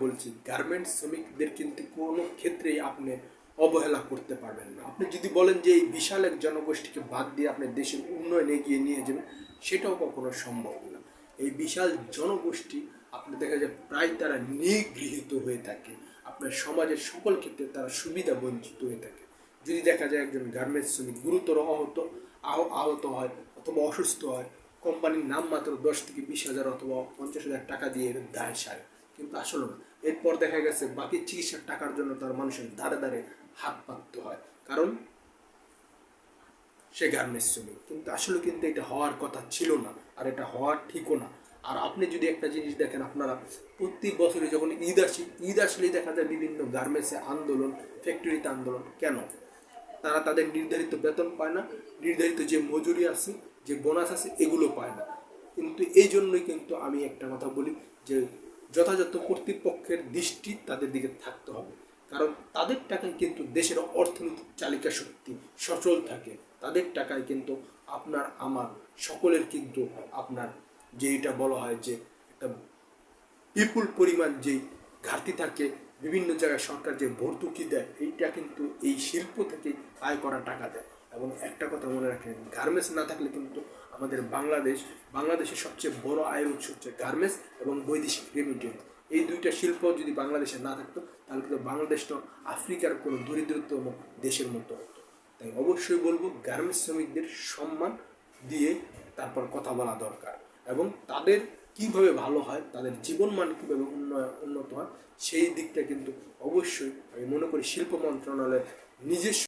বলছি গার্মেন্টস শ্রমিকদের কিন্তু কোনো ক্ষেত্রেই আপনি অবহেলা করতে পারবেন না। আপনি যদি বলেন যে এই বিশাল এক জনগোষ্ঠীকে বাদ দিয়ে আপনি দেশের উন্নয়নে এগিয়ে নিয়ে যাবেন, সেটাও কখনো সম্ভব না। এই বিশাল জনগোষ্ঠী আপনি দেখা যায় প্রায় তারা নিগৃহীত হয়ে থাকে। আপনার সমাজের সকল ক্ষেত্রে তারা সুবিধা বঞ্চিত হয়ে থাকে। যদি দেখা যায় একজন গার্মেন্টস শ্রমিক গুরুতর আহত, আহ- আহত হয় অথবা অসুস্থ হয়, কোম্পানির নাম মাত্র দশ থেকে বিশ হাজার অথবা পঞ্চাশ হাজার টাকা দিয়ে দায় সারে। কিন্তু আসলে না। এরপর দেখা গেছে বাকি চিকিৎসার টাকার জন্য তার মানুষের দাঁড়ে দাঁড়ে হাত পাততে হয়। কারণ সে গার্মেন্টস শ্রমিক কিন্তু আসলে কিন্তু এটা হওয়ার কথা ছিল না, আর এটা হওয়ার ঠিকও না। আর আপনি যদি একটা জিনিস দেখেন, আপনারা প্রত্যেক বছরে যখন ঈদ আসে, ঈদ আসলেই দেখা যায় বিভিন্ন গার্মেন্টসে আন্দোলন ফ্যাক্টরিতে আন্দোলন। কেন? তারা তাদের নির্ধারিত বেতন পায় না, নির্ধারিত যে মজুরি আছে, যে বোনাস আছে, এগুলো পায় না। কিন্তু এই জন্যই কিন্তু আমি একটা কথা বলি যে যথাযথ কর্তৃপক্ষের দৃষ্টি তাদের দিকে থাকতে হবে। কারণ তাদের টাকায় কিন্তু দেশের অর্থনৈতিক চালিকা শক্তি সচল থাকে। তাদের টাকায় কিন্তু আপনার, আমার, সকলের কিন্তু আপনার যে এটা বলা হয় যে একটা বিপুল পরিমাণ যেই ঘাটতি থাকে, বিভিন্ন জায়গায় সরকার যে ভর্তুকি দেয়, এইটা কিন্তু এই শিল্প থেকে আয় করা টাকা দেয়। এবং একটা কথা মনে রাখেন, গার্মেন্টস না থাকলে কিন্তু আমাদের বাংলাদেশ, বাংলাদেশের সবচেয়ে বড় আয়ের উৎস হচ্ছে গার্মেন্টস এবং বৈদেশিক রেমিটেন্স এই দুইটা শিল্প যদি বাংলাদেশে না থাকতো, তাহলে কিন্তু বাংলাদেশটা আফ্রিকার কোনো দরিদ্রতম দেশের মতো হতো। তাই অবশ্যই বলব, গার্মেন্টস শ্রমিকদের সম্মান দিয়ে তারপর কথা বলা দরকার এবং তাদের কীভাবে ভালো হয়, তাদের জীবনমান কীভাবে উন্নয়, উন্নত হয়, সেই দিকটা কিন্তু অবশ্যই আমি মনে করি শিল্প মন্ত্রণালয়ের নিজস্ব